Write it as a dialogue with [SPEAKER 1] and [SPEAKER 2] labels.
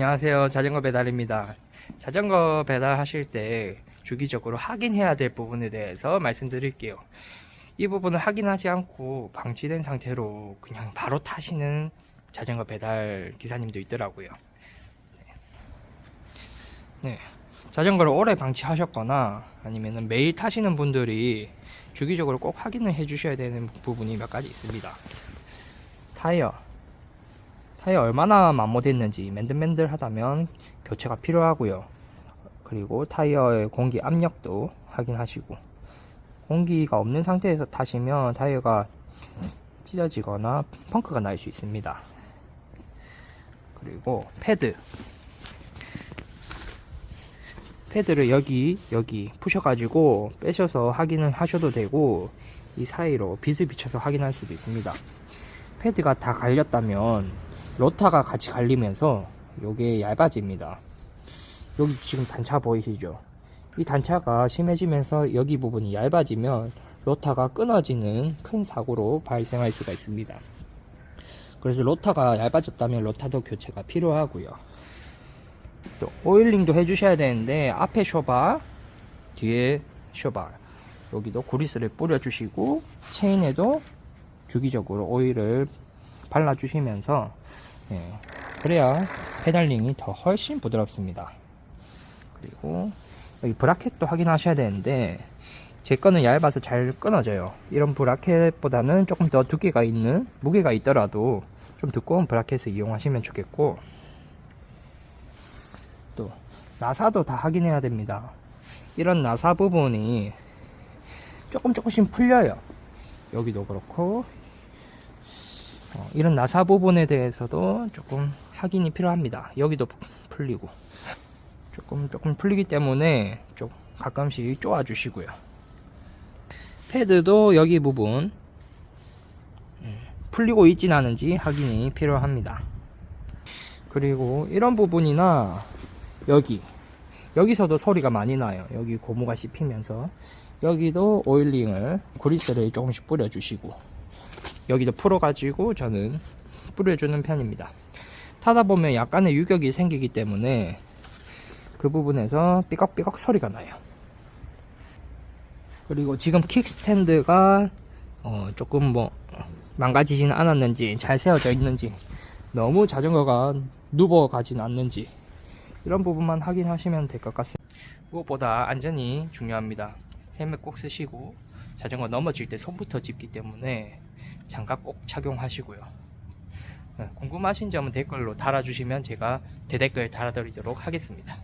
[SPEAKER 1] 안녕하세요. 자전거 배달입니다. 자전거 배달 하실 때 주기적으로 확인해야 될 부분에 대해서 말씀드릴게요. 이 부분을 확인하지 않고 방치된 상태로 그냥 바로 타시는 자전거 배달 기사님도 있더라고요. 네. 네. 자전거를 오래 방치하셨거나 아니면 매일 타시는 분들이 주기적으로 꼭 확인을 해 주셔야 되는 부분이 몇 가지 있습니다. 타이어. 타이어 얼마나 마모됐는지 맨들맨들하다면 교체가 필요하고요. 그리고 타이어의 공기 압력도 확인하시고 공기가 없는 상태에서 타시면 타이어가 찢어지거나 펑크가 날 수 있습니다. 그리고 패드 패드를 여기 여기 푸셔가지고 빼셔서 확인을 하셔도 되고 이 사이로 빛을 비춰서 확인할 수도 있습니다. 패드가 다 갈렸다면 로타가 같이 갈리면서 요게 얇아집니다. 여기 지금 단차 보이시죠? 이 단차가 심해지면서 여기 부분이 얇아지면 로타가 끊어지는 큰 사고로 발생할 수가 있습니다. 그래서 로타가 얇아졌다면 로타도 교체가 필요하고요. 또 오일링도 해주셔야 되는데 앞에 쇼바, 뒤에 쇼바 여기도 구리스를 뿌려주시고 체인에도 주기적으로 오일을 발라주시면서 예, 그래야 페달링이 더 훨씬 부드럽습니다. 그리고 여기 브라켓도 확인하셔야 되는데 제 거는 얇아서 잘 끊어져요. 이런 브라켓보다는 조금 더 두께가 있는 무게가 있더라도 좀 두꺼운 브라켓을 이용하시면 좋겠고 또 나사도 다 확인해야 됩니다. 이런 나사 부분이 조금 조금씩 풀려요. 여기도 그렇고 어, 이런 나사 부분에 대해서도 조금 확인이 필요합니다. 여기도 풀리고 조금 조금 풀리기 때문에 좀 가끔씩 쪼아 주시고요. 패드도 여기 부분 음, 풀리고 있진 않은지 확인이 필요합니다. 그리고 이런 부분이나 여기 여기서도 소리가 많이 나요. 여기 고무가 씹히면서 여기도 오일링을 그리스를 조금씩 뿌려주시고 여기도 풀어가지고 저는 뿌려주는 편입니다. 타다 보면 약간의 유격이 생기기 때문에 그 부분에서 삐걱삐걱 소리가 나요. 그리고 지금 킥스탠드가 어 조금 뭐 망가지진 않았는지 잘 세워져 있는지 너무 자전거가 누워 가진 않는지 이런 부분만 확인하시면 될 것 같습니다. 무엇보다 안전이 중요합니다. 헬멧 꼭 쓰시고 자전거 넘어질 때 손부터 짚기 때문에 장갑 꼭 착용하시고요. 네, 궁금하신 점은 댓글로 달아주시면 제가 대댓글 달아드리도록 하겠습니다.